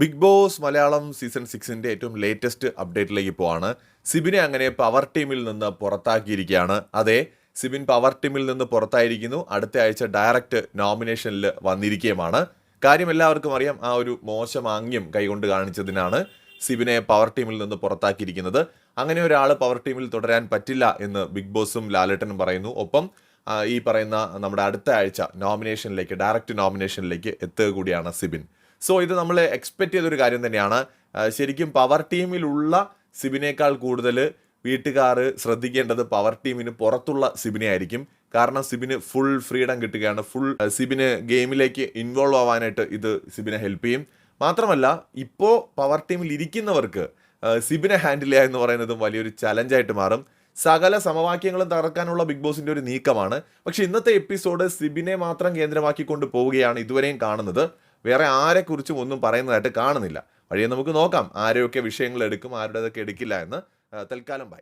Big Boss Malayalam season സിക്സിന്റെ ഏറ്റവും latest അപ്ഡേറ്റിലേക്ക് പോവാണ്. സിബിനെ അങ്ങനെ പവർ ടീമിൽ നിന്ന് പുറത്താക്കിയിരിക്കുകയാണ്. അതെ സിബിൻ പവർ ടീമിൽ നിന്ന് പുറത്തായിരിക്കുന്നു. അടുത്ത ആഴ്ച ഡയറക്റ്റ് നോമിനേഷനിൽ വന്നിരിക്കുകയുമാണ്. കാര്യം എല്ലാവർക്കും അറിയാം ആ ഒരു മോശം ആംഗ്യം കൈകൊണ്ട് കാണിച്ചതിനാണ് സിബിനെ പവർ ടീമിൽ നിന്ന് പുറത്താക്കിയിരിക്കുന്നത്. അങ്ങനെ ഒരാൾ പവർ ടീമിൽ തുടരാൻ പറ്റില്ല എന്ന് ബിഗ് ബോസും ലാലേട്ടനും പറയുന്നു. ഒപ്പം ഈ പറയുന്ന നമ്മുടെ അടുത്ത ആഴ്ച നോമിനേഷനിലേക്ക് ഡയറക്റ്റ് നോമിനേഷനിലേക്ക് എത്തുക കൂടിയാണ് സിബിൻ. സോ ഇത് നമ്മൾ എക്സ്പെക്ട് ചെയ്തൊരു കാര്യം തന്നെയാണ്. ശരിക്കും പവർ ടീമിലുള്ള സിബിനേക്കാൾ കൂടുതൽ വീട്ടുകാർ ശ്രദ്ധിക്കേണ്ടത് പവർ ടീമിന് പുറത്തുള്ള സിബിനെ ആയിരിക്കും. കാരണം സിബിന് ഫുൾ ഫ്രീഡം കിട്ടുകയാണ്. ഫുൾ സിബിന് ഗെയിമിലേക്ക് ഇൻവോൾവ് ആവാനായിട്ട് ഇത് സിബിനെ ഹെൽപ്പ് ചെയ്യും. മാത്രമല്ല ഇപ്പോൾ പവർ ടീമിൽ ഇരിക്കുന്നവർക്ക് സിബിനെ ഹാൻഡിൽ ചെയ്യുക എന്ന് പറയുന്നതും വലിയൊരു ചലഞ്ചായിട്ട് മാറും. സകല സമവാക്യങ്ങളും തകർക്കാനുള്ള ബിഗ് ബോസിന്റെ ഒരു നീക്കമാണ്. പക്ഷെ ഇന്നത്തെ എപ്പിസോഡ് സിബിനെ മാത്രം കേന്ദ്രമാക്കിക്കൊണ്ട് പോവുകയാണ് ഇതുവരെയും കാണുന്നത്. വേറെ ആരെക്കുറിച്ചും ഒന്നും പറയുന്നതായിട്ട് കാണുന്നില്ല. വഴിയെ നമുക്ക് നോക്കാം. ആരെയൊക്കെ വിഷയങ്ങൾ എടുക്കും ആരുടേതൊക്കെ എടുക്കില്ല എന്ന് തൽക്കാലം ബൈ